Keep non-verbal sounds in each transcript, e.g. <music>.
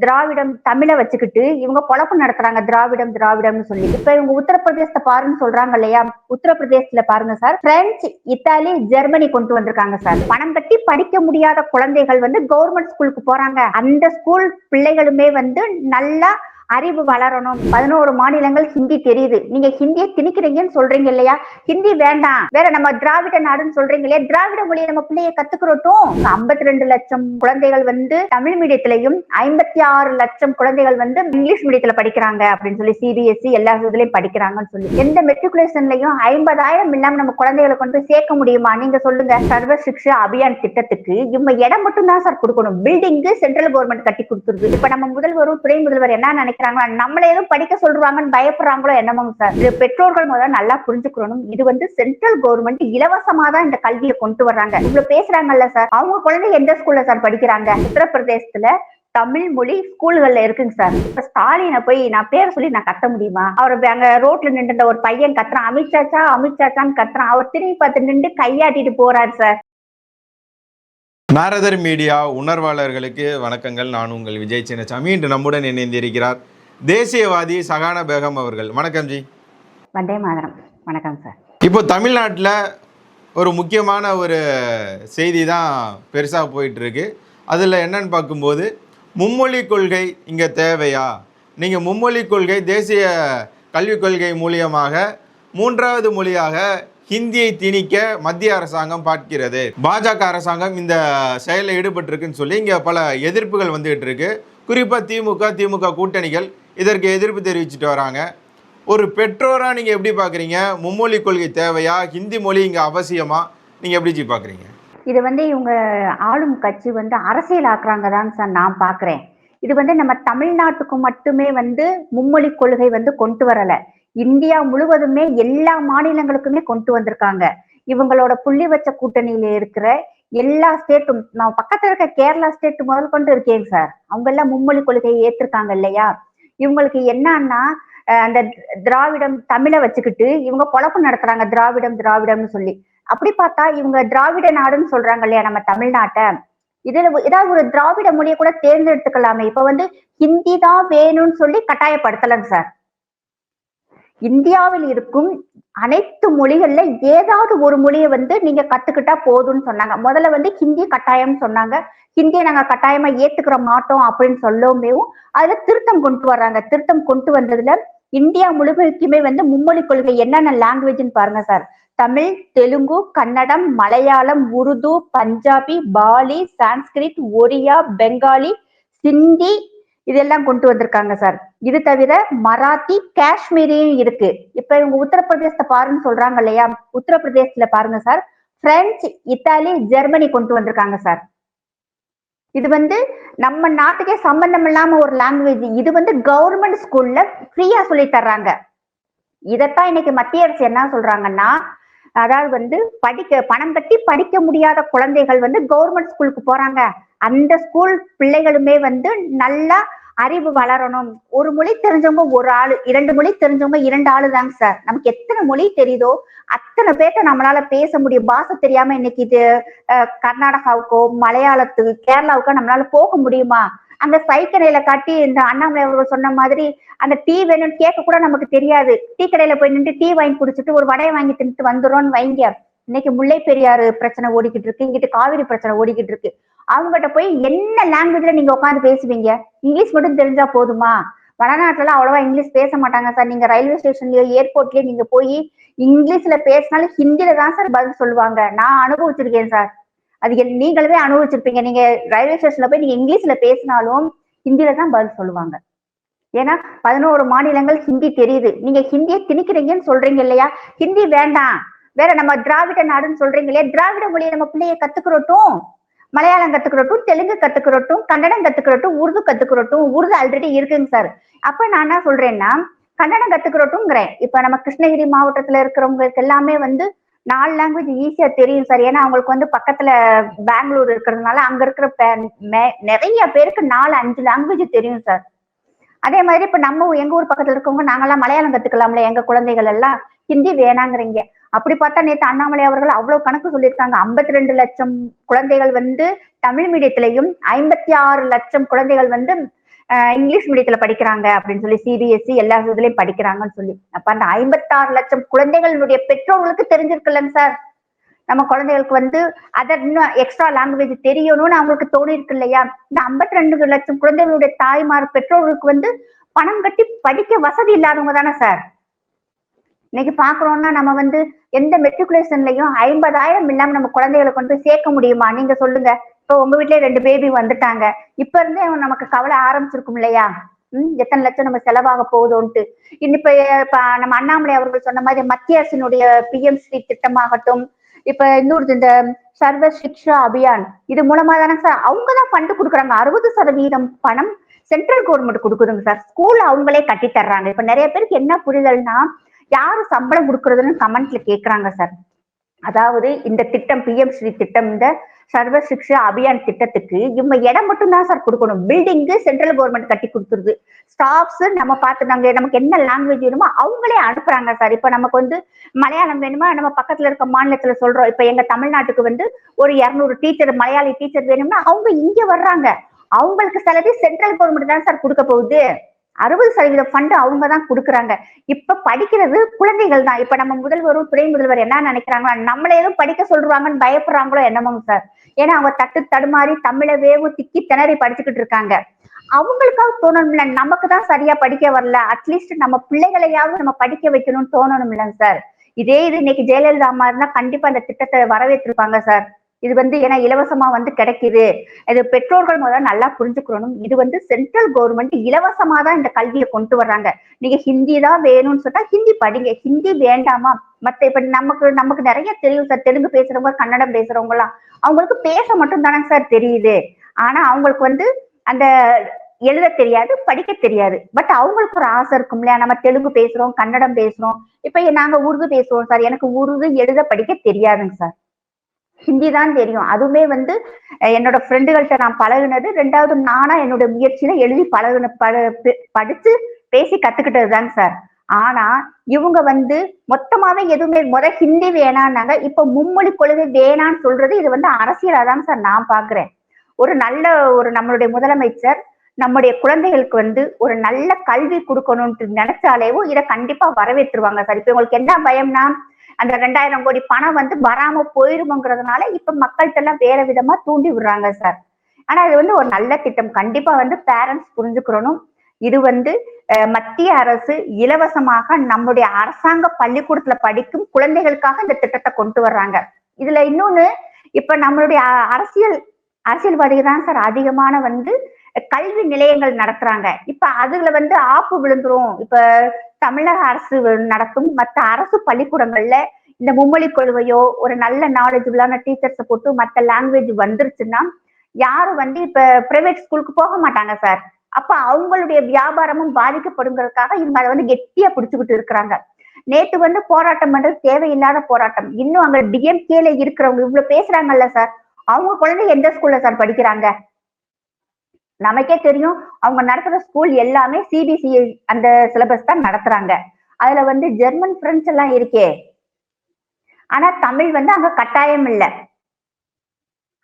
திராவிடம் தமிழை வச்சுக்கிட்டு இவங்க குழப்பம் நடத்துறாங்க. திராவிடம் திராவிடம்னு சொல்லி. இப்ப இவங்க உத்தரப்பிரதேசத்தை பாருன்னு சொல்றாங்க இல்லையா? உத்தரப்பிரதேசத்துல பாருங்க சார். பிரெஞ்சு இத்தாலி ஜெர்மனி கொண்டு வந்திருக்காங்க சார். பணம் கட்டி படிக்க முடியாத குழந்தைகள் வந்து கவர்மெண்ட் ஸ்கூலுக்கு போறாங்க. அந்த ஸ்கூல் பிள்ளைகளுமே வந்து நல்லா அறிவு வளரணும். பதினோரு மாநிலங்கள் ஹிந்தி தெரியுது. நீங்க ஹிந்தியை திணிக்கிறீங்கன்னு சொல்றீங்க இல்லையா? ஹிந்தி வேண்டாம். வேற நம்ம திராவிட நாடுன்னு சொல்றீங்க இல்லையா? திராவிட மொழியை நம்ம பிள்ளைய கத்துக்கிறோட்டும். ஐம்பத்தி ரெண்டு லட்சம் குழந்தைகள் வந்து தமிழ் மீடியத்திலையும் ஐம்பத்தி ஆறு லட்சம் குழந்தைகள் வந்து இங்கிலீஷ் மீடியத்துல படிக்கிறாங்க அப்படின்னு சொல்லி சிபிஎஸ்சி எல்லா இதுலயும் படிக்கிறாங்கன்னு சொல்லி. எந்த மெட்ரிகுலேஷன்லயும் ஐம்பதாயிரம் இல்லாம நம்ம குழந்தைகளை கொண்டு சேர்க்க முடியுமா? நீங்க சொல்லுங்க. சர்வ சிக்ஷா அபியான் திட்டத்துக்கு இவங்க இடம் மட்டும் தான் சார் கொடுக்கணும். பில்டிங்கு சென்ட்ரல் கவர்மெண்ட் கட்டி கொடுத்துருது. இப்ப நம்ம முதல்வரும் துணை முதல்வர் என்ன நினைக்கிறாங்க நம்மள எதுவும் படிக்க சொல்றாங்கன்னு பயப்படுறாங்களோ என்னமோ சார் இது பெற்றோர்கள் முதல்ல நல்லா புரிஞ்சுக்கணும் இது வந்து சென்ட்ரல் கவர்மெண்ட் இலவசமா தான் இந்த கல்வியை கொண்டு வர்றாங்க. இவ்வளவு பேசுறாங்கல்ல சார் அவங்க குழந்தைங்க எந்த ஸ்கூல்ல சார் படிக்கிறாங்க? உத்தரப்பிரதேசத்துல தமிழ் மொழி ஸ்கூல்கள்ல இருக்குங்க சார் இப்ப ஸ்டாலினை போய் நான் பேர் சொல்லி நான் கத்த முடியுமா? அவர் அங்க ரோட்ல நின்று ஒரு பையன் கத்துறான். அமித்ஷாச்சா அமித்ஷாச்சான்னு கத்துறான். அவர் திரும்பி பார்த்து நின்று கையாட்டிட்டு போறாரு சார் நாரதர் மீடியா உணர்வாளர்களுக்கு வணக்கங்கள். நான் உங்கள் விஜய் சின்னசாமி. இன்று நம்முடன் இணைந்திருக்கிறார் தேசியவாதி சகானா பேகம் அவர்கள். வணக்கம் ஜி. வந்தே மாதரம். வணக்கம் சார். இப்போ தமிழ்நாட்டில் ஒரு முக்கியமான ஒரு செய்தி தான் பெருசாக போயிட்டுருக்கு. அதில் என்னன்னு பார்க்கும்போது மும்மொழி கொள்கை இங்கே தேவையா? நீங்கள் மும்மொழி கொள்கை தேசிய கல்விக் கொள்கை மூலியமாக மூன்றாவது மொழியாக ஹிந்தியை திணிக்க மத்திய அரசாங்கம் பார்க்கிறது. பாஜக அரசாங்கம் இந்த செயலில் ஈடுபட்டிருக்குன்னு சொல்லி இங்கே பல எதிர்ப்புகள் வந்துகிட்டு இருக்கு. குறிப்பாக திமுக திமுக கூட்டணிகள் இதற்கு எதிர்ப்பு தெரிவிச்சுட்டு வராங்க. ஒரு பெற்றோராக நீங்கள் எப்படி பார்க்குறீங்க மும்மொழி கொள்கை தேவையா? ஹிந்தி மொழி இங்கே அவசியமா? நீங்கள் எப்படி பார்க்குறீங்க பாக்குறீங்க? இது வந்து இவங்க ஆளும் கட்சி வந்து அரசியல் ஆக்குறாங்க தான் சார் நான் பார்க்குறேன் இது வந்து நம்ம தமிழ்நாட்டுக்கு மட்டுமே வந்து மும்மொழி கொள்கை வந்து கொண்டு வரல. இந்தியா முழுவதுமே எல்லா மாநிலங்களுக்குமே கொண்டு வந்திருக்காங்க. இவங்களோட புள்ளி வச்ச கூட்டணியில இருக்கிற எல்லா ஸ்டேட்டும் நான் பக்கத்துல இருக்க கேரளா ஸ்டேட் முதல் கொண்டு இருக்கேங்க சார். அவங்க எல்லாம் மும்மொழி கொள்கையை ஏத்திருக்காங்க இல்லையா? இவங்களுக்கு என்னன்னா அந்த திராவிடம் தமிழை வச்சுக்கிட்டு இவங்க பொழப்பு நடத்துறாங்க திராவிடம் திராவிடம்னு சொல்லி. அப்படி பார்த்தா இவங்க திராவிட நாடுன்னு சொல்றாங்க இல்லையா நம்ம தமிழ்நாட்டை. இதுல ஏதாவது ஒரு திராவிட மொழியை கூட தேர்ந்தெடுத்துக்கலாமே. இப்ப வந்து ஹிந்தி தான் வேணும்னு சொல்லி கட்டாயப்படுத்தலங்க சார். இந்தியாவில் இருக்கும் அனைத்து மொழிகள்ல ஏதாவது ஒரு மொழியை வந்து நீங்க கத்துக்கிட்டா போதும்னு சொன்னாங்க. முதல்ல வந்து ஹிந்தி கட்டாயம் சொன்னாங்க. ஹிந்தியை நாங்க கட்டாயமா ஏத்துக்கிற மாட்டோம் அப்படின்னு சொல்லவுமேவும் அதுல திருத்தம் கொண்டு வர்றாங்க. திருத்தம் கொண்டு வந்ததுல இந்தியா முழுமைக்குமே வந்து மும்மொழி கொள்கை என்னென்ன லாங்குவேஜ்னு பாருங்க சார். தமிழ் தெலுங்கு கன்னடம் மலையாளம் உருது பஞ்சாபி பாலி சான்ஸ்கிரிட் ஒரியா பெங்காலி சிந்தி இதெல்லாம் கொண்டு வந்திருக்காங்க சார். இது தவிர மராத்தி காஷ்மீரியும் இருக்கு. இப்ப இவங்க உத்தரப்பிரதேசத்தை பாருன்னு சொல்றாங்க இல்லையா? உத்தரப்பிரதேசத்துல பாருங்க சார். பிரெஞ்சு இத்தாலி ஜெர்மனி கொண்டு வந்திருக்காங்க சார். இது வந்து நம்ம நாட்டுக்கே சம்பந்தம் இல்லாம ஒரு லாங்குவேஜ் இது வந்து கவர்மெண்ட் ஸ்கூல்ல ஃப்ரீயா சொல்லி தர்றாங்க. இதத்தான் இன்னைக்கு மத்திய அரசு என்ன சொல்றாங்கன்னா அதாவது வந்து படிக்க பணம் கட்டி படிக்க முடியாத குழந்தைகள் வந்து கவர்மெண்ட் ஸ்கூலுக்கு போறாங்க. அந்த ஸ்கூல் பிள்ளைகளுமே வந்து நல்லா அறிவு வளரணும். ஒரு மொழி தெரிஞ்சவங்க ஒரு ஆளு இரண்டு மொழி தெரிஞ்சவங்க இரண்டு ஆளு தாங்க சார் நமக்கு எத்தனை மொழி தெரியுதோ அத்தனை பேர்த்த நம்மளால பேச முடியும். பாஷை தெரியாம இன்னைக்கு இது அஹ், கர்நாடகாவுக்கோ மலையாளத்துக்கு கேரளாவுக்கோ நம்மளால போக முடியுமா? அந்த சைக்கடையில காட்டி இந்த அண்ணாமலை அவர்கள் சொன்ன மாதிரி அந்த டீ வேணும்னு கேட்க கூட நமக்கு தெரியாது. டீ கடையில போய் நின்று டீ வாங்கி குடிச்சிட்டு ஒரு வடையை வாங்கி தின்னுட்டு வந்துடும்னு வைங்க. இன்னைக்கு முல்லை பெரியாறு பிரச்சனை ஓடிக்கிட்டு இருக்கு. இங்கிட்டு காவிரி பிரச்சனை ஓடிக்கிட்டு இருக்கு. அவங்ககிட்ட போய் என்ன லாங்குவேஜ்ல நீங்க உட்காந்து பேசுவீங்க? இங்கிலீஷ் மட்டும் தெரிஞ்சா போதுமா? வடநாட்டுல அவ்வளவா இங்கிலீஷ் பேச மாட்டாங்க சார். நீங்க ரயில்வே ஸ்டேஷன்லயோ ஏர்போர்ட்லயோ நீங்க போய் இங்கிலீஷ்ல பேசினாலும் ஹிந்தில தான் சார் பதில் சொல்லுவாங்க. நான் அனுபவிச்சிருக்கேன் சார். அது நீங்களே அனுபவிச்சிருப்பீங்க. நீங்க ரயில்வே ஸ்டேஷன்ல போய் நீங்க இங்கிலீஷ்ல பேசினாலும் ஹிந்தில தான் பதில் சொல்லுவாங்க. ஏன்னா பதினோரு மாநிலங்கள் ஹிந்தி தெரியுது. நீங்க ஹிந்தியை திணிக்கிறீங்கன்னு சொல்றீங்க இல்லையா? ஹிந்தி வேண்டாம். வேற நம்ம திராவிட நாடுன்னு சொல்றீங்க இல்லையா? திராவிட மொழியை நம்ம பிள்ளைய கத்துக்கிறோட்டும். மலையாளம் கத்துக்கிறட்டும் தெலுங்கு கத்துக்கிறட்டும் கன்னடம் கத்துக்கிறட்டும் உருது கத்துக்கிறட்டும் உருது ஆல்ரெடி இருக்குங்க சார் அப்ப நான் என்ன சொல்றேன்னா கன்னடம் கத்துக்கிறட்டும்ங்கிறேன். இப்ப நம்ம கிருஷ்ணகிரி மாவட்டத்துல இருக்கிறவங்களுக்கு எல்லாமே வந்து நாலு லாங்குவேஜ் ஈஸியா தெரியும் சார் ஏன்னா அவங்களுக்கு வந்து பக்கத்துல பெங்களூர் இருக்கிறதுனால அங்க இருக்கிற மே- நிறைய பேருக்கு நாலு அஞ்சு லாங்குவேஜ் தெரியும் சார் அதே மாதிரி இப்ப நம்ம எங்க ஊர் பக்கத்துல இருக்கவங்க நாங்கெல்லாம் மலையாளம் கத்துக்கலாம்ல எங்க குழந்தைகள் எல்லாம். ஹிந்தி வேணாங்கிறீங்க. அப்படி பார்த்தா நேத்து அண்ணாமலை அவர்கள் அவ்வளவு கணக்கு சொல்லியிருக்காங்க. ஐம்பத்தி ரெண்டு லட்சம் குழந்தைகள் வந்து தமிழ் மீடியத்திலையும் ஐம்பத்தி ஆறு லட்சம் குழந்தைகள் வந்து இங்கிலீஷ் மீடியத்துல படிக்கிறாங்க அப்படின்னு சொல்லி சிபிஎஸ்சி எல்லா இதுலயும் படிக்கிறாங்கன்னு சொல்லி. அப்ப அந்த ஐம்பத்தாறு லட்சம் குழந்தைகளுடைய பெற்றோர்களுக்கு தெரிஞ்சிருக்குல்லங்க சார். நம்ம குழந்தைகளுக்கு வந்து அதர் இன்னும் எக்ஸ்ட்ரா லாங்குவேஜ் தெரியணும்னு அவங்களுக்கு தோணி இருக்கு இல்லையா? இந்த ஐம்பத்தி ரெண்டு லட்சம் குழந்தைகளுடைய தாய்மார் பெற்றோர்களுக்கு வந்து பணம் கட்டி படிக்க வசதி இல்லாதவங்க தானே சார். இன்னைக்கு பாக்குறோம்னா நம்ம வந்து எந்த மெட்ரிகுலேஷன்லயும் ஐம்பதாயிரம் இல்லாம நம்ம குழந்தைகளை கொண்டு போய் சேர்க்க முடியுமா? நீங்க சொல்லுங்க. இப்போ உங்க வீட்லயே ரெண்டு பேபி வந்துட்டாங்க. இப்ப இருந்தே நமக்கு கவலை ஆரம்பிச்சிருக்கும் இல்லையா? உம் எத்தனை லட்சம் நம்ம செலவாக போகுதோன்ட்டு. இன்னும் இப்ப இப்ப நம்ம அண்ணாமலை அவர்கள் சொன்ன மாதிரி மத்திய அரசினுடைய பிஎம் ஸ்ரீ திட்டமாகட்டும் இப்ப இன்னொரு இந்த சர்வ சிக்ஷா அபியான் இது மூலமா தானே சார் அவங்க தான் ஃபண்டு கொடுக்குறாங்க. அறுபது சதவீதம் பணம் சென்ட்ரல் கவர்மெண்ட் கொடுக்குதுங்க சார் ஸ்கூல் அவங்களே கட்டி தர்றாங்க இப்ப நிறைய பேருக்கு என்ன புரிதல்னா யாரு சம்பளம் கொடுக்கறதுன்னு கமெண்ட்ல கேக்குறாங்க சார் அதாவது இந்த திட்டம் பிஎம் ஸ்ரீ திட்டம் இந்த சர்வ சிக்ஷா அபியான் திட்டத்துக்கு இவங்க இடம் மட்டும் தான் சார் கொடுக்கணும் பில்டிங்கு சென்ட்ரல் கவர்மெண்ட் கட்டி கொடுத்துருது. ஸ்டாஃப்ஸ் நம்ம பார்த்து நாங்க நமக்கு என்ன லாங்குவேஜ் வேணுமோ அவங்களே அனுப்புறாங்க சார் இப்ப நமக்கு வந்து மலையாளம் வேணுமா? நம்ம பக்கத்துல இருக்க மாநிலத்துல சொல்றோம். இப்ப எங்க தமிழ்நாட்டுக்கு வந்து ஒரு இரநூறு டீச்சர் மலையாளி டீச்சர் வேணும்னா அவங்க இங்க வர்றாங்க. அவங்களுக்கு செலவு சென்ட்ரல் கவர்மெண்ட் தான் சார் கொடுக்க போகுது. அறுபது சதவீத ஃபண்ட் அவங்க தான் கொடுக்குறாங்க. இப்ப படிக்கிறது குழந்தைகள் தான் இப்ப நம்ம முதல்வரும் துணை முதல்வர் என்ன நினைக்கிறாங்களா நம்மள எதுவும் படிக்க சொல்றாங்கன்னு பயப்படுறாங்களோ என்னமோங்க சார் ஏன்னா அவங்க தட்டு தடுமாறி தமிழை வேவு திக்கி திணறி படிச்சுக்கிட்டு இருக்காங்க. அவங்களுக்காக தோணணும்ல. நமக்கு தான் சரியா படிக்க வரல. அட்லீஸ்ட் நம்ம பிள்ளைகளையாவது நம்ம படிக்க வைக்கணும்னு தோணணும் இல்லைங்க சார் இதே இது இன்னைக்கு ஜெயலலிதா அம்மா இருந்தா கண்டிப்பா அந்த திட்டத்தை வரவேற்றிருப்பாங்க சார் இது வந்து ஏன்னா இலவசமா வந்து கிடைக்குது. இது பெற்றோர்கள் முதல்ல நல்லா புரிஞ்சுக்கணும். இது வந்து சென்ட்ரல் கவர்மெண்ட் இலவசமா தான் இந்த கல்வியை கொண்டு வர்றாங்க. நீங்க ஹிந்தி தான் வேணும்னு சொன்னா ஹிந்தி படிங்க. ஹிந்தி வேண்டாமா? மத்த இப்ப நமக்கு நமக்கு நிறைய தெரியும் சார். தெலுங்கு பேசுறவங்க கன்னடம் பேசுறவங்க எல்லாம் அவங்களுக்கு பேச மட்டும் தானே சார் தெரியுது. ஆனா அவங்களுக்கு வந்து அந்த எழுத தெரியாது படிக்க தெரியாது. பட் அவங்களுக்கு ஒரு ஆசை இருக்கும் இல்லையா? நம்ம தெலுங்கு பேசுறோம் கன்னடம் பேசுறோம். இப்ப நாங்க உருது பேசுவோம் சார். எனக்கு உருது எழுத படிக்க தெரியாதுங்க சார். ஹிந்தி தான் தெரியும். அதுவுமே வந்து என்னோட ஃப்ரெண்டுகள்கிட்ட நான் பழகுனது ரெண்டாவது நானா என்னோட முயற்சியில எழுதி பழகுன பழ படிச்சு பேசி கத்துக்கிட்டது தாங்க சார் ஆனா இவங்க வந்து மொத்தமாவே எதுவுமே முத ஹிந்தி வேணான்னாங்க. இப்ப மும்மொழி கொள்கை வேணான்னு சொல்றது இது வந்து அரசியலா தான் சார் நான் பாக்குறேன். ஒரு நல்ல ஒரு நம்மளுடைய முதலமைச்சர் நம்முடைய குழந்தைகளுக்கு வந்து ஒரு நல்ல கல்வி கொடுக்கணும்னு நினைச்சாலேவும் இதை கண்டிப்பா வரவேற்றுவாங்க சார் இப்ப உங்களுக்கு என்ன பயம்னா அந்த ரெண்டாயிரம் கோடி பணம் வந்து வராம போயிருமோங்கிறதுனால இப்ப மக்கள்கிட்ட எல்லாம் வேற விதமா தூண்டி விடுறாங்க சார் ஆனா இது வந்து ஒரு நல்ல திட்டம். கண்டிப்பா வந்து பேரண்ட்ஸ் புரிஞ்சுக்கிறணும் இது வந்து அஹ், மத்திய அரசு இலவசமாக நம்முடைய அரசாங்க பள்ளிக்கூடத்துல படிக்கும் குழந்தைகளுக்காக இந்த திட்டத்தை கொண்டு வர்றாங்க. இதுல இன்னொன்னு இப்ப நம்மளுடைய அரசியல் அரசியல்வாதிகள் தான் சார் அதிகமான வந்து கல்வி நிலையங்கள் நடத்துறாங்க. இப்ப அதுல வந்து ஆப்பு விழுந்துரும். இப்ப தமிழக அரசு நடத்தும் மற்ற அரசு பள்ளிக்கூடங்கள்ல இந்த மும்மொழி கொள்கையோ ஒரு நல்ல நாலேஜபிளான டீச்சர்ஸை போட்டு மற்ற லாங்குவேஜ் வந்துருச்சுன்னா யாரும் வந்து இப்ப பிரைவேட் ஸ்கூலுக்கு போக மாட்டாங்க சார் அப்ப அவங்களுடைய வியாபாரமும் பாதிக்கப்படுங்கிறதுக்காக இவங்க அதை வந்து கெட்டியா பிடிச்சுக்கிட்டு இருக்கிறாங்க. நேத்து வந்து போராட்டம் பண்றது தேவையில்லாத போராட்டம். இன்னும் அங்க டிஎம்கேல இருக்கிறவங்க இவ்வளவு பேசுறாங்கல்ல சார் அவங்க குழந்தை எந்த ஸ்கூல்ல சார் படிக்கிறாங்க? நமக்கே தெரியும் அவங்க நடத்துற ஸ்கூல் எல்லாமே சிபிசிஐ அந்த சிலபஸ் தான் நடத்துறாங்க. அதுல வந்து ஜெர்மன் பிரெஞ்சு எல்லாம் இருக்கே. ஆனா தமிழ் வந்து அங்க கட்டாயம் இல்லை.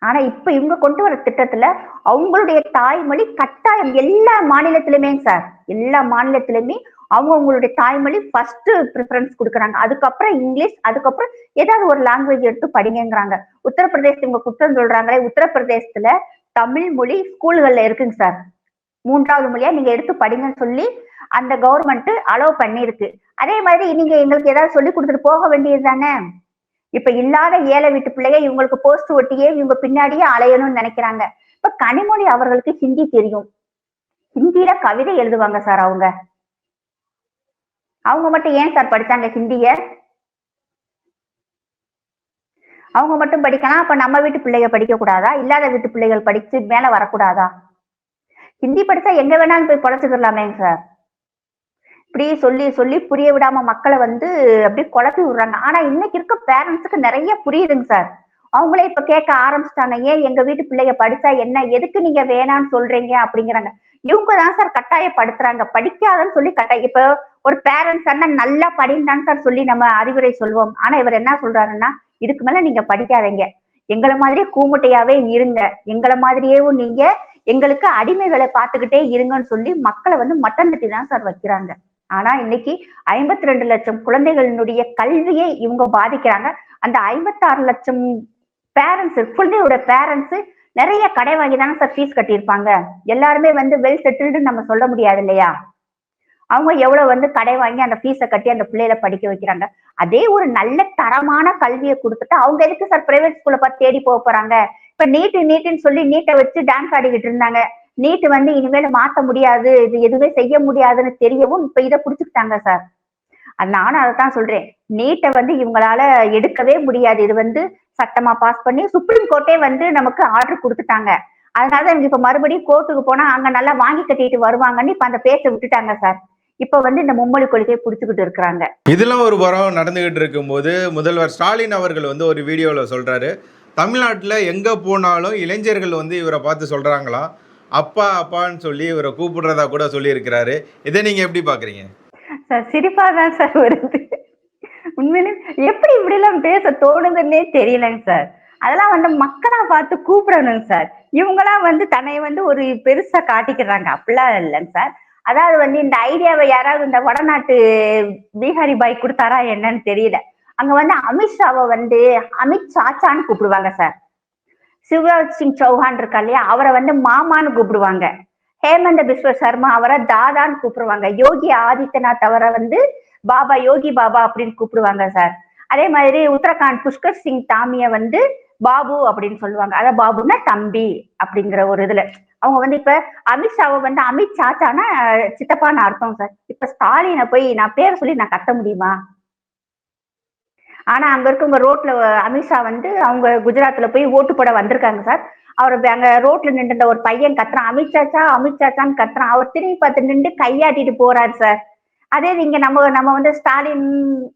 ஆனா இப்ப இவங்க கொண்டு வர திட்டத்துல அவங்களுடைய தாய்மொழி கட்டாயம் எல்லா மாநிலத்திலுமே சார் எல்லா மாநிலத்திலுமே அவங்கவுங்களுடைய தாய்மொழி ஃபர்ஸ்ட் ப்ரிஃபரன்ஸ் கொடுக்குறாங்க. அதுக்கப்புறம் இங்கிலீஷ் அதுக்கப்புறம் ஏதாவது ஒரு லாங்குவேஜ் எடுத்து படிங்கிறாங்க உத்தரப்பிரதேச இவங்க குற்றம் சொல்றாங்களே உத்தரப்பிரதேசத்துல தமிழ் மொழி ஸ்கூல்கள்ல இருக்குங்க சார். மூன்றாவது மொழியா நீங்க எடுத்து படிங்கன்னு சொல்லி அந்த கவர்மெண்ட் அலோவ் பண்ணிருக்கு. அதே மாதிரி நீங்க எங்களுக்கு ஏதாவது சொல்லி கொடுத்துட்டு போக வேண்டியது தானே? இப்ப இல்லாத ஏழை வீட்டு பிள்ளைய இவங்களுக்கு போஸ்ட் ஒட்டியே இவங்க பின்னாடியே அலையணும்னு நினைக்கிறாங்க. இப்ப கனிமொழி அவர்களுக்கு ஹிந்தி தெரியும். ஹிந்தியில கவிதை எழுதுவாங்க சார் அவங்க. அவங்க மட்டும் ஏன் சார் படிச்சாங்க ஹிந்திய? அவங்க மட்டும் படிக்கலாம் அப்ப நம்ம வீட்டு பிள்ளைங்க படிக்க கூடாதா? இல்லாத வீட்டு பிள்ளைகள் படிச்சு மேல வரக்கூடாதா? ஹிந்தி படிச்சா எங்க வேணாலும் போய் பொழைச்சுக்கலாமே சார் இப்படி சொல்லி சொல்லி புரிய விடாம மக்களை வந்து அப்படியே குழப்பி விடுறாங்க. ஆனா இன்னைக்கு இருக்க பேரண்ட்ஸுக்கு நிறைய புரியுதுங்க சார் அவங்களே இப்ப கேட்க ஆரம்பிச்சிட்டாங்க ஏன் எங்க வீட்டு பிள்ளைங்க படிச்சா என்ன? எதுக்கு நீங்க வேணாம்னு சொல்றீங்க? அப்படிங்கிறாங்க. இவங்க தான் சார் கட்டாயப்படுத்துறாங்க. படிக்காதன்னு சொல்லி கட்டாய இப்போ ஒரு பேரண்ட்ஸ் அண்ணா நல்லா படின்னு சார் சொல்லி நம்ம அறிவுரை சொல்வோம். ஆனா இவர் என்ன சொல்றாருன்னா இதுக்கு மேல நீங்க படிக்காதீங்க. எங்களை மாதிரியே கூமுட்டையாவே இருங்க. எங்களை மாதிரியேவும் நீங்க எங்களுக்கு அடிமைகளை பார்த்துக்கிட்டே இருங்கன்னு சொல்லி மக்களை வந்து மட்டநட்டி தான் சார் வைக்கிறாங்க. ஆனா இன்னைக்கு ஐம்பத்தி ரெண்டு லட்சம் குழந்தைகளினுடைய கல்வியை இவங்க பாதிக்கிறாங்க. அந்த ஐம்பத்தாறு லட்சம் பேரண்ட்ஸ் குழந்தையோட பேரண்ட்ஸ் நிறைய கடை வாங்கி தானே சார் ஃபீஸ் கட்டியிருப்பாங்க. எல்லாருமே வந்து வெல் செட்டில்டுன்னு நம்ம சொல்ல முடியாது இல்லையா? அவங்க எவ்வளவு வந்து கடை வாங்கி அந்த ஃபீஸை கட்டி அந்த பிள்ளையில படிக்க வைக்கிறாங்க. அதே ஒரு நல்ல தரமான கல்வியை கொடுத்துட்டு அவங்க எதுக்கு சார் பிரைவேட் ஸ்கூல்ல பார்த்து தேடி போக போறாங்க? இப்ப நீட்டு நீட்டுன்னு சொல்லி நீட்டை வச்சு டான்ஸ் ஆடிக்கிட்டு இருந்தாங்க. நீட்டு வந்து இனிமேல் மாத்த முடியாது. இது எதுவுமே செய்ய முடியாதுன்னு தெரியவும் இப்ப இதை புடிச்சுக்கிட்டாங்க சார் நானும் அதை தான் சொல்றேன். நீட்டை வந்து இவங்களால எடுக்கவே முடியாது. இது வந்து சட்டமா பாஸ் பண்ணி சுப்ரீம் கோர்ட்டே வந்து நமக்கு ஆர்டர் கொடுத்துட்டாங்க. அதனால இவங்க இப்ப மறுபடியும் கோர்ட்டுக்கு போனா அங்க நல்லா வாங்கி கட்டிட்டு வருவாங்கன்னு இப்ப அந்த பேச்சை விட்டுட்டாங்க சார். இப்ப வந்து இந்த மும்மொழி கொள்கையை புடிச்சுக்கிட்டு இருக்கிறாங்க. இதெல்லாம் ஒரு வாரம் நடந்துகிட்டு இருக்கும்போது முதல்வர் ஸ்டாலின் அவர்கள் வந்து ஒரு வீடியோவில் சொல்றாரு. தமிழ்நாட்டில் எங்கே போனாலும் இளைஞர்கள் வந்து இவரை பார்த்து சொல்றாங்களாம். அப்பா அப்பான்னு சொல்லி இவரை கூப்பிடுறதா கூட சொல்லியிருக்கிறாரு. இதை நீங்கள் எப்படி பார்க்குறீங்க? சார் சிரிப்பா தான் சார் வருது. உண்மையிலும் எப்படி இப்படி எல்லாம் பேச தோணுதுன்னே தெரியலங்க சார். அதெல்லாம் வந்து மக்களா பார்த்து கூப்பிடணுங்க சார். இவங்கெல்லாம் வந்து தன்னை வந்து ஒரு பெருசா காட்டிக்கிறாங்க. அப்படிலாம் இல்லைங்க சார். அதாவது வந்து இந்த ஐடியாவை யாராவது இந்த வடநாட்டு பீகாரி பாய் கொடுத்தாரா என்னன்னு தெரியல. அங்க வந்து அமித்ஷாவை வந்து அமித் சாச்சான்னு கூப்பிடுவாங்க சார். சிவராஜ் சிங் சௌஹான் இருக்கா இல்லையா? அவரை வந்து மாமான்னு கூப்பிடுவாங்க. ஹேமந்த பிஸ்வ சர்மா அவரை தாதான்னு கூப்பிடுவாங்க. யோகி ஆதித்யநாத் அவரை வந்து பாபா யோகி பாபா அப்படின்னு கூப்பிடுவாங்க சார் அதே மாதிரி உத்தரகாண்ட் புஷ்கர் சிங் தாமிய வந்து பாபு அப்படின்னு சொல்லுவாங்க. அதான் பாபுன்னா தம்பி அப்படிங்கிற ஒரு இதுல. அவங்க வந்து இப்ப அமித்ஷாவை வந்து அமித் சாச்சானா சித்தப்பான்னு அர்த்தம் சார் இப்ப ஸ்டாலினை போய் நான் பேர் சொல்லி நான் கத்த முடியுமா? ஆனா அங்க இருக்கவங்க ரோட்ல அமித்ஷா வந்து அவங்க குஜராத்ல போய் ஓட்டு போட வந்திருக்காங்க சார். அவர் அங்க ரோட்ல நின்று ஒரு பையன் கத்துறான். அமித்ஷாச்சா அமித்ஷாச்சான்னு கத்துறான். அவர் திரும்பி பார்த்து நின்று கையாட்டிட்டு போறாரு சார். அதே நீங்க நம்ம நம்ம வந்து ஸ்டாலின்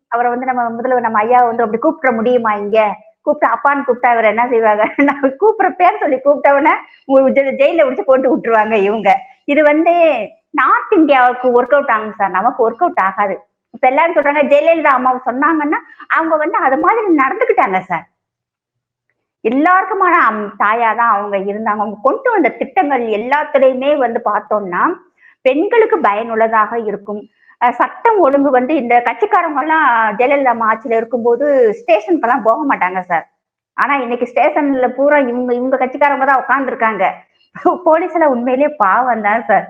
அவரை வந்து நம்ம முதல்வர் நம்ம ஐயா வந்து அப்படி கூப்பிட முடியுமா இங்க? கூப்பிட்டு அப்பான்னு கூப்பிட்டா அவர் என்ன செய்வாங்க? <laughs> நம்ம கூப்பிடுற பேர் சொல்லி கூப்பிட்டவன ஜெயில விட்டு போட்டு விட்டுருவாங்க இவங்க. இது வந்து நார்த் இந்தியாவுக்கு ஒர்க் அவுட் ஆகுங்க சார். நமக்கு ஒர்க் அவுட் ஆகாது. இப்ப எல்லாரும் சொல்றாங்க ஜெயலலிதா அம்மா சொன்னாங்கன்னா அவங்க வந்து அது மாதிரி நடந்துக்கிட்டாங்க சார். எல்லாருக்குமான தாயா தான் அவங்க இருந்தாங்க. அவங்க கொண்டு வந்த திட்டங்கள் எல்லாத்துலயுமே வந்து பார்த்தோம்னா பெண்களுக்கு பயனுள்ளதாக இருக்கும். சட்டம் ஒழுங்கு வந்து இந்த கட்சிக்காரங்க எல்லாம் ஜெயலலிதா அம்மா ஆட்சியில இருக்கும்போது ஸ்டேஷனுக்கெல்லாம் போக மாட்டாங்க சார். ஆனா இன்னைக்கு ஸ்டேஷன்ல பூரா இவங்க இவங்க கட்சிக்காரங்க தான் உட்காந்துருக்காங்க போலீஸ்ல உண்மையிலேயே பாவம் தான் சார்.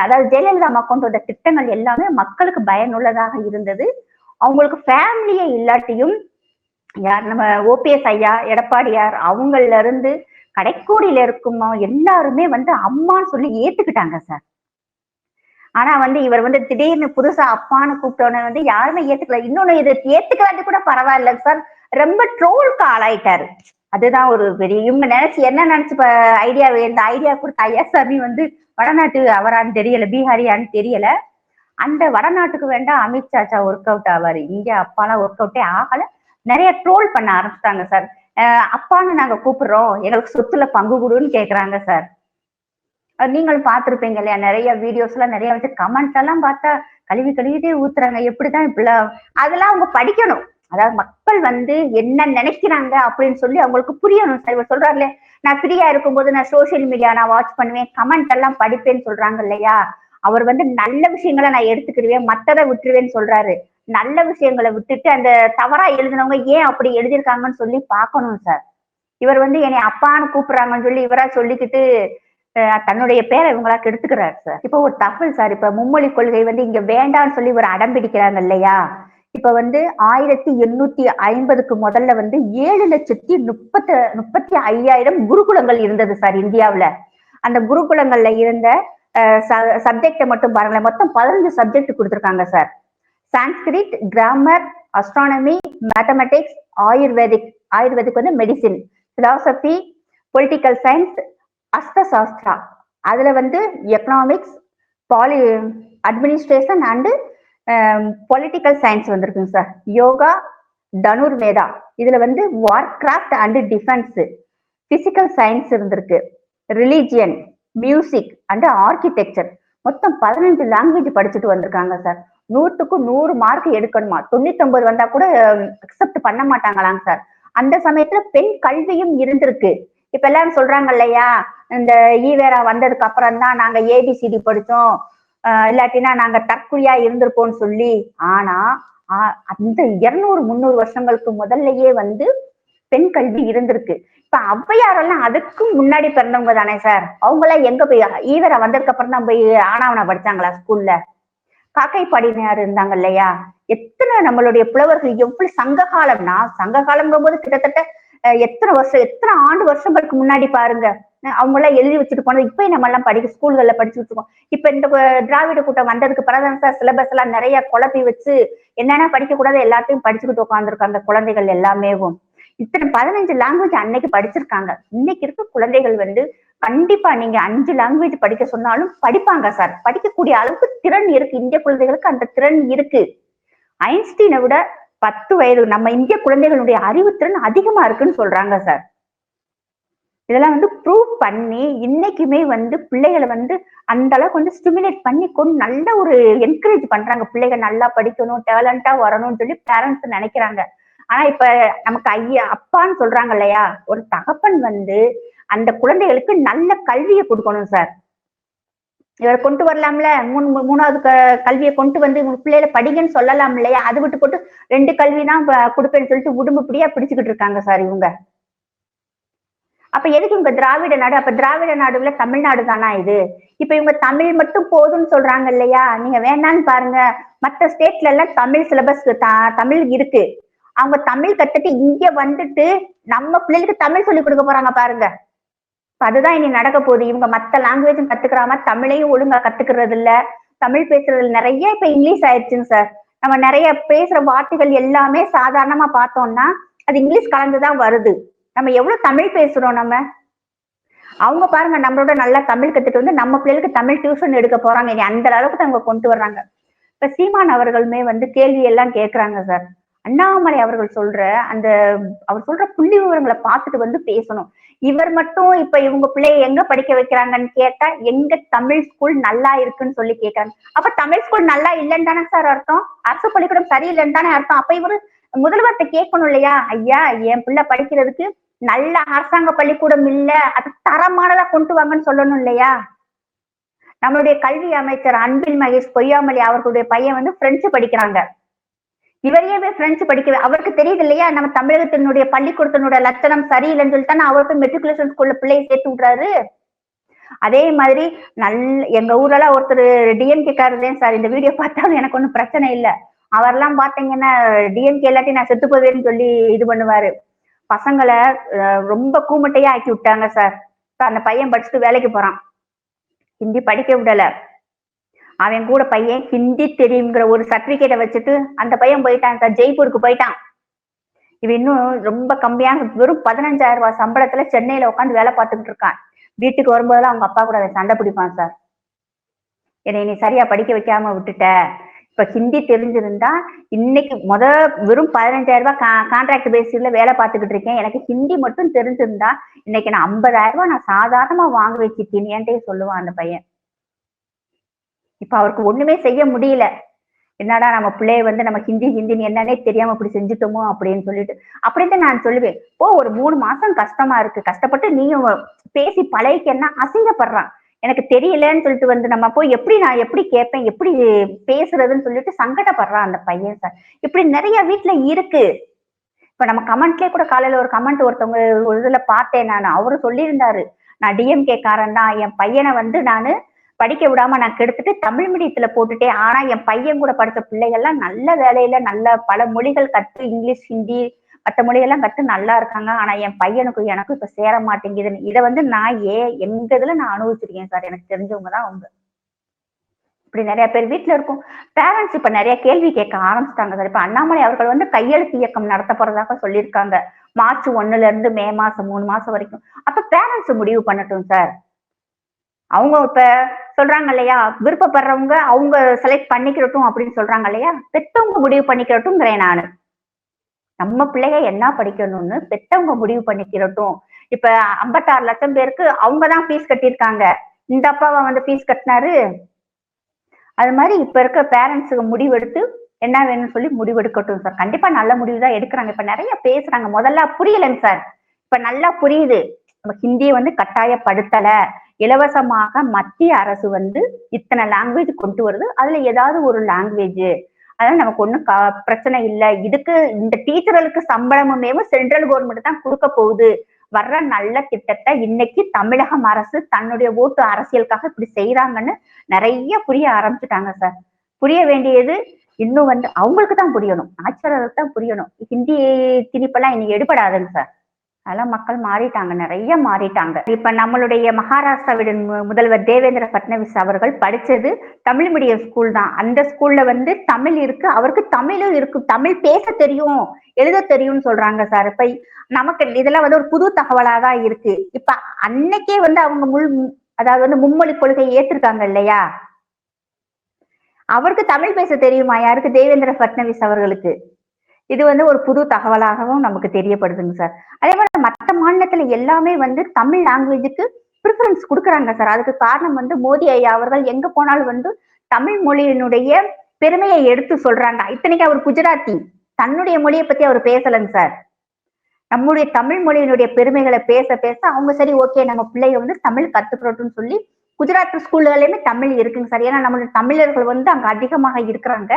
அதாவது ஜெயலலிதா அம்மா கொண்டு வந்த திட்டங்கள் எல்லாமே மக்களுக்கு பயனுள்ளதாக இருந்தது. அவங்களுக்கு ஃபேமிலியே இல்லாட்டியும் யார் நம்ம ஓபிஎஸ் ஐயா எடப்பாடியார் அவங்கள இருந்து கடைக்கோடியில இருக்கும் எல்லாருமே வந்து அம்மான்னு சொல்லி ஏத்துக்கிட்டாங்க சார் ஆனா வந்து இவர் வந்து திடீர்னு புதுசா அப்பான்னு கூப்பிட்டோன்னே வந்து யாருமே ஏத்துக்கல. இன்னொன்னு இது ஏத்துக்கலாட்டி கூட பரவாயில்ல சார் ரொம்ப ட்ரோலுக்கு ஆளாயிட்டாரு அதுதான் ஒரு பெரிய இவங்க நினைச்சு என்ன நினைச்சு ஐடியா இந்த ஐடியா கொடுத்த ஐயா சாமி வந்து வடநாட்டு அவரான்னு தெரியல பீகாரியான்னு தெரியல. அந்த வடநாட்டுக்கு வேண்டாம் அமித் சாச்சா ஒர்க் அவுட் ஆவாரு. இங்க அப்பாலாம் ஒர்க் அவுட்டே ஆகல. நிறைய ட்ரோல் பண்ண ஆரம்பிச்சிட்டாங்க சார் அப்பான்னு நாங்க கூப்பிடுறோம். எங்களுக்கு சொத்துல பங்கு கொடுன்னு கேக்குறாங்க சார் நீங்களும் பார்த்துருப்பீங்க இல்லையா? நிறைய வீடியோஸ் எல்லாம் நிறைய வந்து கமெண்ட் எல்லாம் பார்த்தா கழுவி கழுவிட்டே ஊத்துறாங்க. எப்படிதான் இப்படிலாம் அதெல்லாம் அவங்க படிக்கணும். அதாவது மக்கள் வந்து என்ன நினைக்கிறாங்க அப்படின்னு சொல்லி அவங்களுக்கு புரியணும் சார் இவர் சொல்றாருல நான் ஃப்ரீயா இருக்கும்போது நான் சோசியல் மீடியா நான் வாட்ச் பண்ணுவேன் கமெண்ட் எல்லாம் படிப்பேன்னு சொல்றாங்க இல்லையா? அவர் வந்து நல்ல விஷயங்களை நான் எடுத்துக்கிடுவேன் மற்றதை விட்டுருவேன்னு சொல்றாரு. நல்ல விஷயங்களை விட்டுட்டு அந்த தவறா எழுதினவங்க ஏன் அப்படி எழுதியிருக்காங்கன்னு சொல்லி பார்க்கணும் சார் இவர் வந்து என்னை அப்பான்னு கூப்பிடுறாங்கன்னு சொல்லி இவரா சொல்லிக்கிட்டு தன்னுடைய பேரை இவங்களா கெடுத்துக்கிறாரு சார் இப்போ ஒரு தகவல் சார் இப்ப மும்மொழி கொள்கை வந்து இங்க வேண்டாம்னு சொல்லி இவர் அடம் பிடிக்கிறாங்க இல்லையா? இப்ப வந்து ஆயிரத்தி எண்ணூத்தி ஐம்பதுக்கு முதல்ல வந்து ஏழு லட்சத்தி முப்பத்தி முப்பத்தி ஐயாயிரம் குருகுலங்கள் இருந்தது சார் இந்தியாவுல. அந்த குருகுலங்கள்ல இருந்த சப்ஜெக்டை மட்டும் பாருங்களேன். மொத்தம் பதினஞ்சு சப்ஜெக்ட் கொடுத்துருக்காங்க sir. Sanskrit grammar astronomy mathematics ayurvedic ayurvedic வந்து medicine philosophy political science Artha Shastra அதுல வந்து economics polity administration and political science வந்திருக்குங்க சார் யோகா தனுர்வேதா இதுல வந்து war craft and defence physical science இருந்திருக்கு. ரிலீஜியன் மியூசிக் அண்ட் ஆர்கிடெக்சர் மொத்தம் பதினஞ்சு லாங்குவேஜ் படிச்சுட்டு வந்திருக்காங்க சார் நூற்றுக்கு நூறு மார்க் எடுக்கணுமா? தொண்ணூத்தொன்பது வந்தா கூட அக்செப்ட் பண்ண மாட்டாங்களாங்க சார் அந்த சமயத்துல பெண் கல்வியும் இருந்திருக்கு. இப்ப எல்லாரும் சொல்றாங்க இல்லையா? இந்த ஈவேரா வந்ததுக்கு அப்புறம் தான் நாங்க ஏபிசிடி படிச்சோம். இல்லாட்டினா நாங்க தற்குறியா இருந்திருப்போம்னு சொல்லி. ஆனா அந்த இருநூறு முந்நூறு வருஷங்களுக்கு முதல்லயே வந்து பெண் கல்வி இருந்திருக்கு. இப்ப ஔவையாரெல்லாம் அதுக்கும் முன்னாடி பிறந்தவங்க தானே சார் அவங்க எல்லாம் எங்க போய் ஈவரை வந்ததுக்கு அப்புறம் தான் போய் ஆனாவனை படிச்சாங்களா ஸ்கூல்ல காக்கை பாடினார் இருந்தாங்க இல்லையா? எத்தனை நம்மளுடைய புலவர்கள் எவ்வளவு சங்க காலம்னா சங்க காலம்ங்கும் போது கிட்டத்தட்ட எத்தனை வருஷம் எத்தனை ஆண்டு வருஷங்களுக்கு முன்னாடி பாருங்க. அவங்க எல்லாம் எழுதி வச்சுட்டு போனது. இப்ப நம்ம எல்லாம் படிக்க ஸ்கூல்கள்ல படிச்சுட்டு இருக்கோம் இப்ப இந்த திராவிட கூட்டம் வந்ததுக்கு பிறகு சார் சிலபஸ் எல்லாம் நிறைய குழப்பி வச்சு என்னென்ன படிக்க கூடாது எல்லாத்தையும் படிச்சுக்கிட்டு உட்காந்துருக்காங்க குழந்தைகள் எல்லாமேவும் இத்தனை பதினஞ்சு லாங்குவேஜ் அன்னைக்கு படிச்சிருக்காங்க. இன்னைக்கு இருக்க குழந்தைகள் வந்து கண்டிப்பா நீங்க அஞ்சு லாங்குவேஜ் படிக்க சொன்னாலும் படிப்பாங்க சார். படிக்கக்கூடிய அளவுக்கு திறன் இருக்கு. இந்திய குழந்தைகளுக்கு அந்த திறன் இருக்கு. ஐன்ஸ்டீனை விட பத்து வயது நம்ம இந்திய குழந்தைகளுடைய அறிவுத்திறன் அதிகமா இருக்குன்னு சொல்றாங்க சார். இதெல்லாம் வந்து ப்ரூவ் பண்ணி இன்னைக்குமே வந்து பிள்ளைகளை வந்து அந்த அளவுக்கு வந்து ஸ்டிமுலேட் பண்ணி கொண்டு நல்ல ஒரு என்கரேஜ் பண்றாங்க. பிள்ளைகள் நல்லா படிக்கணும் டேலண்டா வரணும்னு சொல்லி பேரண்ட்ஸ் நினைக்கிறாங்க. ஆனா இப்ப நமக்கு ஐயா அப்பான்னு சொல்றாங்க இல்லையா? ஒரு தகப்பன் வந்து அந்த குழந்தைகளுக்கு நல்ல கல்வியை கொடுக்கணும் சார் இவர் கொண்டு வரலாம்ல. மூணு மூணாவது க- கல்வியை கொண்டு வந்து உங்க பிள்ளைகளை படிங்கன்னு சொல்லலாம் இல்லையா? அது விட்டு போட்டு ரெண்டு கல்வி தான் கொடுப்பேன்னு சொல்லிட்டு உடம்பு இப்படியா பிடிச்சுக்கிட்டு இருக்காங்க சார் இவங்க. அப்ப எதுக்கு இவங்க திராவிட நாடு? அப்ப திராவிட நாடுல தமிழ்நாடு தானா இது? இப்ப இவங்க தமிழ் மட்டும் போதும்னு சொல்றாங்க இல்லையா? நீங்க வேணான்னு பாருங்க. மத்த ஸ்டேட்ல எல்லாம் தமிழ் சிலபஸ் தமிழ் இருக்கு. அவங்க தமிழ் கத்துட்டு இங்க வந்துட்டு நம்ம பிள்ளைகளுக்கு தமிழ் சொல்லி கொடுக்க போறாங்க பாருங்க. அதுதான் இனி நடக்க போகுது. இவங்க மத்த லாங்குவேஜும் கத்துக்கிறாம தமிழையும் ஒழுங்கா கத்துக்கிறது இல்ல. தமிழ் பேசுறதுல நிறைய இப்ப இங்கிலீஷ் ஆயிடுச்சுங்க சார். நம்ம நிறைய பேசுற வார்த்தைகள் எல்லாமே சாதாரணமா பார்த்தோம்னா அது இங்கிலீஷ் கலந்துதான் வருது. நம்ம எவ்வளவு தமிழ் பேசுறோம் நம்ம? அவங்க பாருங்க நம்மளோட நல்லா தமிழ் கத்துட்டு வந்து நம்ம பிள்ளைகளுக்கு தமிழ் டியூஷன் எடுக்க போறாங்க. இனி அந்த அளவுக்கு அவங்க கொண்டு வர்றாங்க. இப்ப சீமான் அவர்களுமே வந்து கேள்வி எல்லாம் கேக்குறாங்க சார் அண்ணாமலை அவர்கள் சொல்ற அந்த அவர் சொல்ற புள்ளி விவரங்களை பார்த்துட்டு வந்து பேசணும். இவர் மட்டும் இப்ப இவங்க பிள்ளைய எங்க படிக்க வைக்கிறாங்கன்னு கேட்டா எங்க தமிழ் ஸ்கூல் நல்லா இருக்குன்னு சொல்லி கேக்குறாங்க. அப்ப தமிழ் ஸ்கூல் நல்லா இல்லைன்னு தானே சார் அர்த்தம்? அரசு பள்ளிக்கூடம் சரியில்லைன்னு தானே அர்த்தம்? அப்ப இவரு முதல்வர்கிட்ட கேட்கணும் இல்லையா? ஐயா என் பிள்ளை படிக்கிறதுக்கு நல்ல அரசாங்க பள்ளிக்கூடம் இல்ல அது தரமானதா கொண்டு வாங்கன்னு சொல்லணும் இல்லையா? நம்மளுடைய கல்வி அமைச்சர் அன்பில் மகேஷ் பொய்யாமலி அவர்களுடைய பையன் வந்து பிரெஞ்சு படிக்கிறாங்க. இவரையே போய் பிரெஞ்சு படிக்க அவருக்கு தெரியுது இல்லையா? நம்ம தமிழகத்தினுடைய பள்ளிக்கூடத்தினுடைய லட்சணம் சரியில்லைன்னு சொல்லிட்டு தானே அவருக்கு மெட்ரிகுலேஷன் ஸ்கூல்ல பிள்ளையை சேர்த்து விடுறாரு. அதே மாதிரி நல்ல எங்க ஊர்ல ஒருத்தர் டிஎம்கே காரதேன் சார்? இந்த வீடியோ பார்த்தாலும் எனக்கு ஒன்றும் பிரச்சனை இல்லை. அவர்லாம் பாத்தீங்கன்னா டிஎம்கே எல்லாத்தையும் நான் செத்து போவேன்னு சொல்லி இது பண்ணுவாரு. பசங்களை அஹ், ரொம்ப கூமட்டையா ஆக்கி விட்டாங்க சார் அந்த பையன் படிச்சுட்டு வேலைக்கு போறான். ஹிந்தி படிக்க விடல. அவன் கூட பையன் ஹிந்தி தெரியுங்கிற ஒரு சர்டிபிகேட்டை வச்சுட்டு அந்த பையன் போயிட்டான் சார் ஜெய்ப்பூருக்கு போயிட்டான். இவன் இன்னும் ரொம்ப கம்மியான வெறும் பதினஞ்சாயிரம் ரூபாய் சம்பளத்துல சென்னையில உட்காந்து வேலை பார்த்துக்கிட்டு இருக்கான். வீட்டுக்கு வரும்போதெல்லாம் அவங்க அப்பா கூட அவன் சண்டை பிடிப்பான் சார் என்னை நீ சரியா படிக்க வைக்காம விட்டுட்ட. இப்ப ஹிந்தி தெரிஞ்சிருந்தா இன்னைக்கு முத வெறும் பதினஞ்சாயிரம் ரூபாய் கான்ட்ராக்ட் பேசிஸ்ல வேலை பார்த்துக்கிட்டு இருக்கேன். எனக்கு ஹிந்தி மட்டும் தெரிஞ்சிருந்தா இன்னைக்கு நான் ஐம்பதாயிரம் ரூபாய் நான் சாதாரணமா வாங்க வச்சுட்டேன் சொல்லுவான் அந்த பையன். இப்ப அவருக்கு ஒண்ணுமே செய்ய முடியல. என்னடா நம்ம பிள்ளைய வந்து நம்ம ஹிந்தி ஹிந்தின்னு என்னன்னே தெரியாம இப்படி செஞ்சுட்டோமோ அப்படின்னு சொல்லிட்டு. அப்படின்னு நான் சொல்லுவேன். ஓ ஒரு மூணு மாசம் கஷ்டமா இருக்கு. கஷ்டப்பட்டு நீயும் பேசி பழகிக்கன்னா அசிங்கப்படுறான். எனக்கு தெரியலன்னு சொல்லிட்டு வந்து நம்ம போய் எப்படி நான் எப்படி கேட்பேன் எப்படி பேசுறதுன்னு சொல்லிட்டு சங்கடப்படுறான் அந்த பையன் சார் இப்படி நிறைய வீட்டுல இருக்கு. இப்ப நம்ம கமெண்ட்லயே கூட காலையில ஒரு கமெண்ட் ஒருத்தவங்க ஒரு இதுல பார்த்தேன் நான். அவரு சொல்லியிருந்தாரு. நான் டிஎம்கே காரன் தான். என் பையனை வந்து நானு படிக்க விடாம நான் கெடுத்துட்டு தமிழ் மீடியத்துல போட்டுட்டேன். ஆனா என் பையன் கூட படித்த பிள்ளைகள்லாம் நல்ல வேலையில நல்ல பல மொழிகள் கத்து இங்கிலீஷ் ஹிந்தி மற்ற மொழியெல்லாம் கற்று நல்லா இருக்காங்க. ஆனா என் பையனுக்கும் எனக்கும் இப்ப சேர மாட்டேங்குதுன்னு. இதை வந்து நான் ஏ எங்க இதுல நான் அனுபவிச்சிருக்கேன் சார்? எனக்கு தெரிஞ்சவங்க தான் அவங்க. இப்படி நிறைய பேர் வீட்டுல இருக்கும். பேரண்ட்ஸ் இப்ப நிறைய கேள்வி கேட்க ஆரம்பிச்சிட்டாங்க சார். இப்ப அண்ணாமலை அவர்கள் வந்து கையெழுத்து இயக்கம் நடத்த போறதாக சொல்லியிருக்காங்க. மார்ச் ஒண்ணுல இருந்து மே மாசம் மூணு மாசம் வரைக்கும். அப்ப பேரண்ட்ஸ் முடிவு பண்ணட்டும் சார். அவங்க இப்ப சொல்றாங்க இல்லையா? விருப்பப்படுறவங்க அவங்க செலக்ட் பண்ணிக்கிறட்டும் அப்படின்னு சொல்றாங்க இல்லையா? பெத்தவங்க முடிவு பண்ணிக்கிறட்டும்ங்கிறேன் நான். நம்ம பிள்ளைங்க என்ன படிக்கணும்னு பெத்தவங்க முடிவு பண்ணிக்கிறட்டும். இப்ப ஐம்பத்தாறு லட்சம் பேருக்கு அவங்க தான் ஃபீஸ் கட்டியிருக்காங்க. இந்த அப்பாவை வந்து ஃபீஸ் கட்டினாரு. அது மாதிரி இப்ப இருக்க பேரண்ட்ஸுக்கு முடிவெடுத்து என்ன வேணும்னு சொல்லி முடிவெடுக்கட்டும் சார் கண்டிப்பா நல்ல முடிவு தான் எடுக்கிறாங்க. இப்ப நிறைய பேசுறாங்க. முதல்ல புரியலைங்க சார் இப்ப நல்லா புரியுது. நம்ம ஹிந்தியை வந்து கட்டாயப்படுத்தல. இலவசமாக மத்திய அரசு வந்து இத்தனை லாங்குவேஜ் கொண்டு வருது. அதுல ஏதாவது ஒரு லாங்குவேஜ் அதனால நமக்கு ஒன்றும் பிரச்சனை இல்லை. இதுக்கு இந்த டீச்சர்களுக்கு சம்பளமுமே சென்ட்ரல் கவர்மெண்ட் தான் கொடுக்க போகுது. வர்ற நல்ல திட்டத்தை இன்னைக்கு தமிழகம் அரசு தன்னுடைய ஓட்டு அரசியலுக்காக இப்படி செய்யறாங்கன்னு நிறைய புரிய ஆரம்பிச்சுட்டாங்க சார் புரிய வேண்டியது இன்னும் வந்து அவங்களுக்கு தான் புரியணும். ஆட்சியாளர்களுக்கு தான் புரியணும். ஹிந்தி திணிப்பெல்லாம் இன்னைக்கு எடுபடாதுங்க சார் அதெல்லாம் மக்கள் மாறிட்டாங்க நிறைய மாறிட்டாங்க. இப்ப நம்மளுடைய மகாராஷ்டிராவின் மு- முதல்வர் தேவேந்திர பட்னவிஸ் அவர்கள் படிச்சது தமிழ் மீடியம் ஸ்கூல் தான். அந்த ஸ்கூல்ல வந்து தமிழ் இருக்கு அவருக்கு தமிழும் இருக்கு. தமிழ் பேச தெரியும் எழுத தெரியும்னு சொல்றாங்க சார். இப்ப நமக்கு இதெல்லாம் வந்து ஒரு புது தகவலா தான் இருக்கு. இப்ப அன்னைக்கே வந்து அவங்க முள் அதாவது வந்து மும்மொழி கொள்கையை ஏத்திருக்காங்க இல்லையா? அவருக்கு தமிழ் பேச தெரியுமா? யாருக்கு? தேவேந்திர பட்னவிஸ் அவர்களுக்கு. இது வந்து ஒரு புது தகவலாகவும் நமக்கு தெரியப்படுதுங்க சார். அதே மாதிரி மற்ற மாநிலத்துல எல்லாமே வந்து தமிழ் லாங்குவேஜுக்கு ப்ரிஃபரன்ஸ் கொடுக்குறாங்க சார். அதுக்கு காரணம் வந்து மோடி ஐயா அவர்கள் எங்க போனாலும் வந்து தமிழ் மொழியினுடைய பெருமையை எடுத்து சொல்றாங்க. இத்தனைக்கு அவர் குஜராத்தி. தன்னுடைய மொழியை பத்தி அவர் பேசலைங்க சார். நம்முடைய தமிழ் மொழியினுடைய பெருமைகளை பேச பேச அவங்க சரி ஓகே நம்ம பிள்ளைங்க வந்து தமிழ் கத்துக்கிறோம்னு சொல்லி குஜராத் ஸ்கூல்லையுமே தமிழ் இருக்குங்க சார். ஏன்னா நம்மளுடைய தமிழர்கள் வந்து அங்க அதிகமாக இருக்கிறாங்க.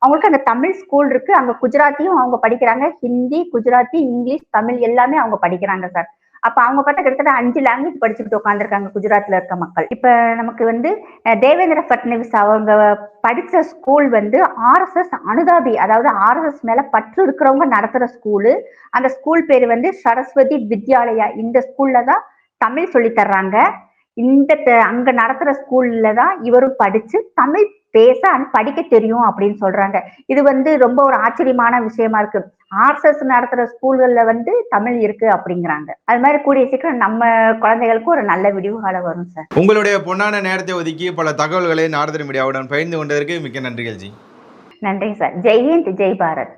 அவங்களுக்கு அங்க தமிழ் ஸ்கூல் இருக்கு. அங்க குஜராத்தியும் அவங்க படிக்கிறாங்க. ஹிந்தி குஜராத்தி இங்கிலீஷ் தமிழ் எல்லாமே அவங்க படிக்கிறாங்க சார் அப்ப அவங்க பார்த்தா கிட்டத்தட்ட அஞ்சு லாங்குவேஜ் படிச்சுக்கிட்டு உட்காந்துருக்காங்க குஜராத்ல இருக்க மக்கள். இப்ப நமக்கு வந்து தேவேந்திர பட்னவிஸ் அவங்க படிச்ச ஸ்கூல் வந்து ஆர்எஸ்எஸ் அனுதாபி அதாவது ஆர்எஸ்எஸ் மேல பற்று இருக்கிறவங்க நடத்துற ஸ்கூலு அந்த ஸ்கூல் பேர் வந்து சரஸ்வதி வித்யாலயா. இந்த ஸ்கூல்ல தான் தமிழ் சொல்லி தர்றாங்க. இந்த த- அங்க நடத்துற ஸ்கூல்ல தான் இவரும் படிச்சு தமிழ் பேச and படிக்க தெரியும் அப்படின்னு சொல்றாங்க. இது வந்து ரொம்ப ஒரு ஆச்சரியமான விஷயமா இருக்கு. ஆர்எஸ்எஸ் நடத்துற ஸ்கூல்கள்ல வந்து தமிழ் இருக்கு அப்படிங்கிறாங்க. அது மாதிரி கூடிய சீக்கிரம் நம்ம குழந்தைகளுக்கு ஒரு நல்ல விடிவு காலம் வரும் சார். உங்களுடைய பொன்னான நேரத்தை ஒதுக்கி பல தகவல்களை நாரதர் மீடியாவுடன் பகிர்ந்து கொண்டதற்கு மிக்க நன்றிகள் ஜி. நன்றி சார். ஜெய் ஹிந்த் ஜெய் பாரத்.